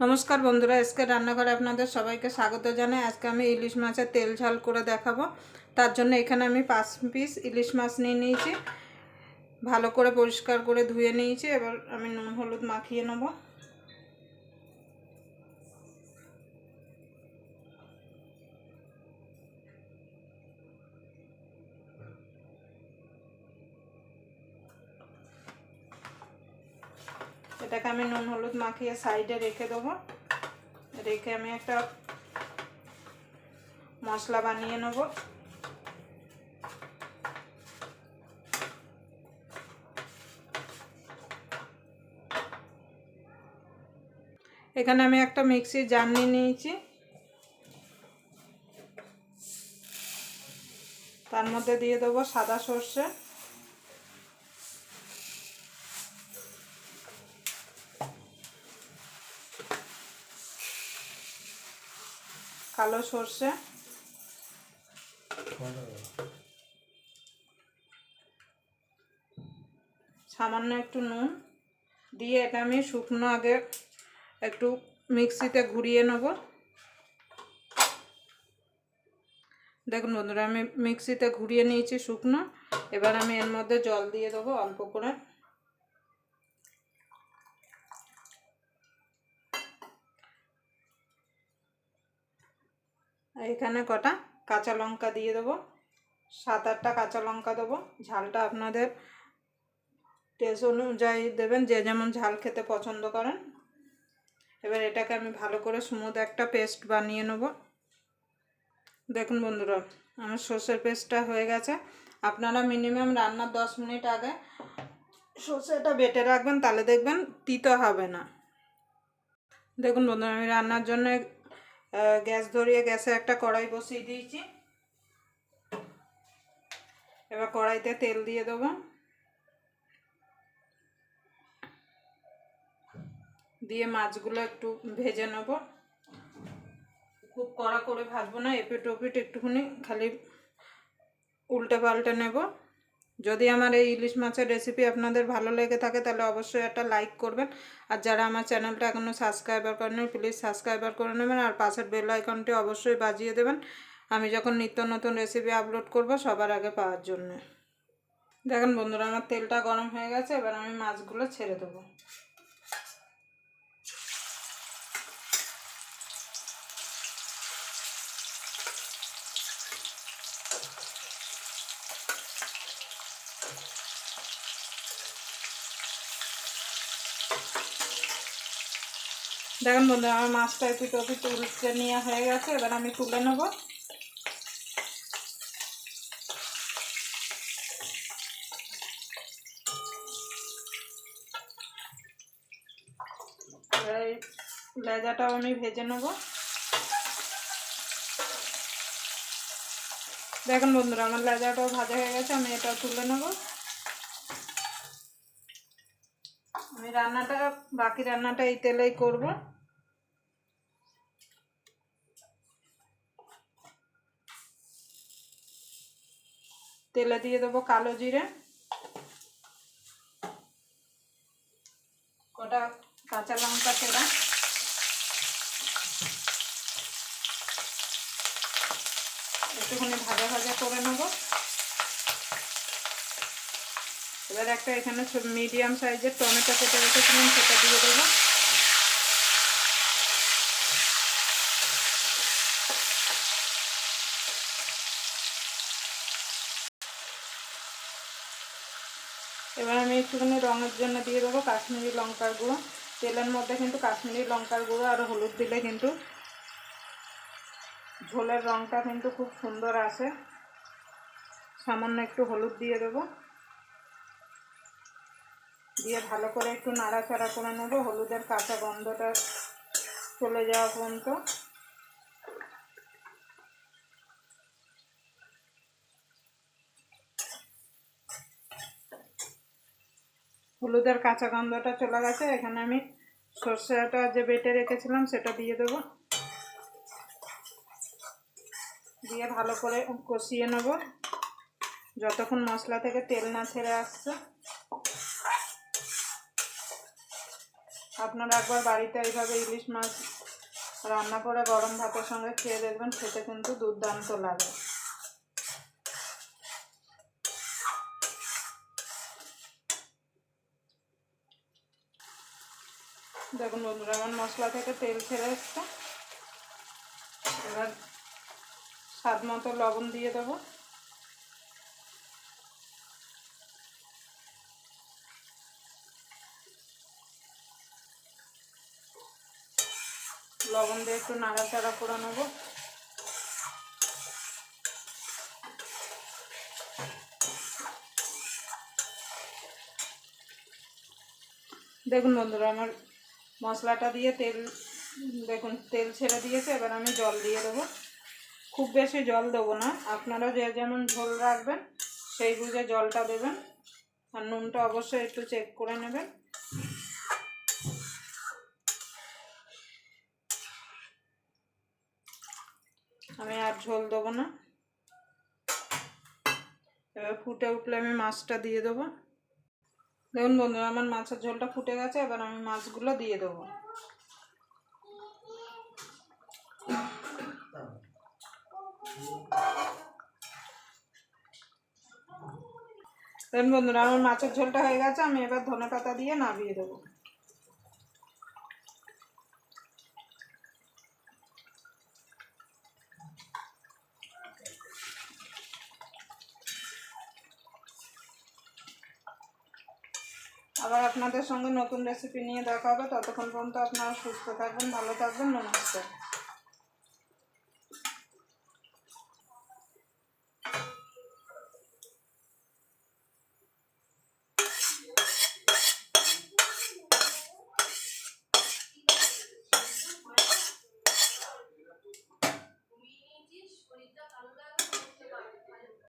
নমস্কার বন্ধুরা আজকে রান্নাঘরে আপনাদের সবাইকে স্বাগত জানাই। আজকে আমি ইলিশ মাছের তেল ঝাল করে দেখাবো। তার জন্য এখানে আমি পাঁচ পিস ইলিশ মাছ নিয়ে নিয়েছি। ভালো করে পরিষ্কার করে ধুয়ে নিয়েছি। এবার আমি নুন, হলুদ মাখিয়ে নেব। এটাকে আমি নুন হলুদ মাখিয়ে সাইডে রেখে দেবো। রেখে আমি একটা মশলা বানিয়ে নেব। এখানে আমি একটা মিক্সির জার নিয়ে নিয়েছি। তার মধ্যে দিয়ে দেবো সাদা সর্ষে। কালো সর্ষে। সামান্য একটু নুন। দিয়ে এটা আমি শুকনো আগে একটু মিক্সিতে ঘুরিয়ে নেব। দেখুন বন্ধুরা, আমি মিক্সিতে ঘুরিয়ে নিয়েছি শুকনো। এবার আমি এর মধ্যে জল দিয়ে দেবো অল্প করে। এখানে কটা কাঁচা লঙ্কা দিয়ে দেবো। সাত আটটা কাঁচা লঙ্কা দেবো। ঝালটা আপনাদের টেস্ট অনুযায়ী দেবেন, যে যেমন ঝাল খেতে পছন্দ করেন। এবার এটাকে আমি ভালো করে স্মুথ একটা পেস্ট বানিয়ে নেব। দেখুন বন্ধুরা, আমার সর্ষের পেস্টটা হয়ে গেছে। আপনারা মিনিমাম রান্নার দশ মিনিট আগে সর্ষেটা বেটে রাখবেন, তাহলে দেখবেন তিতো হবে না। দেখুন বন্ধুরা, আমি রান্নার জন্য গ্যাস ধরিয়ে গ্যাসে একটা কড়াই বসিয়ে দিয়েছি। এবার কড়াইতে তেল দিয়ে দেবো। দিয়ে মাছগুলো একটু ভেজে নেব। খুব কড়া করে ভাজবো না এপিট ওপিট একটুখানি খালি উল্টে পাল্টে নেব। যদি আমার এই ইলিশ মাছের রেসিপি আপনাদের ভালো লেগে থাকে, তাহলে অবশ্যই একটা লাইক করবেন। আর যারা আমার চ্যানেলটা এখনও সাবস্ক্রাইবার করেন প্লিজ সাবস্ক্রাইবার করে নেবেন। আর পাশের বেল আইকনটি অবশ্যই বাজিয়ে দেবেন। আমি যখন নিত্য নতুন রেসিপি আপলোড করব সবার আগে পাওয়ার জন্য। দেখেন বন্ধুরা, আমার তেলটা গরম হয়ে গেছে, এবার আমি মাছগুলো ছেড়ে দেবো। দেখেন বন্ধু, আমার মাছটা একটু টপি তুলতে নেওয়া হয়ে গেছে, এবার আমি তুলে নেব। এই লেজাটাও আমি ভেজে নেব। দেখেন বন্ধুরা, আমার লেজাটাও ভাজা হয়ে গেছে, আমি এটাও তুলে নেব। আমি রান্নাটা, বাকি রান্নাটা এই তেলেই করব। তেলে দিয়ে দেবো কালো জিরে। কটা কাঁচা লঙ্কা তেরা একটুখানি ভাজা ভাজা করে নেব। এবার একটা এখানে মিডিয়াম সাইজের টমেটো কেটে রেখেছিলাম, সেটা দিয়ে দেবো। এবার আমি একটুখানি রঙের জন্য দিয়ে দেবো কাশ্মীরি লঙ্কার গুঁড়ো। তেলের মধ্যে কিন্তু কাশ্মীরি লঙ্কার গুঁড়ো আর হলুদ দিলে কিন্তু ঝোলের রঙটা কিন্তু খুব সুন্দর আসে। সামান্য একটু হলুদ দিয়ে দেবো। দিয়ে ভালো করে একটু নাড়াচাড়া করে নেব। হলুদের কাঁচা গন্ধটা চলে যাওয়া পর্যন্ত। হলুদের কাঁচা গন্ধটা চলে গেছে। এখানে আমি সর্ষেটা যে বেটে রেখেছিলাম, সেটা দিয়ে দেবো। দিয়ে ভালো করে কষিয়ে নেব। যতক্ষণ মশলা থেকে তেল না ছেড়ে আসছে। আপনারা একবার বাড়িতে এইভাবে ইলিশ মাছ রান্না করে গরম ভাতের সঙ্গে খেয়ে দেখবেন, খেতে কিন্তু দুর্দান্ত লাগে। দেখুন বন্ধুরা, আমার মশলা থেকে তেল ছেড়ে এসছে। এবার স্বাদ মতো লবণ দিয়ে দেবো। লবণ দিয়ে একটু নাড়াচাড়া করে নেব। দেখুন বন্ধুরা, আমার মশলাটা দিয়ে তেল, দেখুন, তেল ছেড়ে দিয়েছে, এবার আমি জল দিয়ে দেবো। খুব বেশি জল দেবো না, আপনারা যে যেমন ঝোল রাখবেন, সেই বুঝে জলটা দেবেন, আর নুনটা অবশ্যই একটু চেক করে নেবেন। আমি আর ঝোল দেবো না। এবার ফুটে উঠলে আমি মাছটা দিয়ে দেবো। দেখুন বন্ধুরা, আমার মাছের ঝোলটা ফুটে গেছে, এবার আমি মাছগুলো দিয়ে দেবো। দেখুন বন্ধুরা, আমার মাছের ঝোলটা হয়ে গেছে, আমি এবার ধনে পাতা দিয়ে নামিয়ে দেবো। আবার আপনাদের সঙ্গে নতুন রেসিপি নিয়ে দেখা হবে। ততক্ষণ পর্যন্ত আপনারা সুস্থ থাকবেন, ভালো থাকবেন, নমস্কার।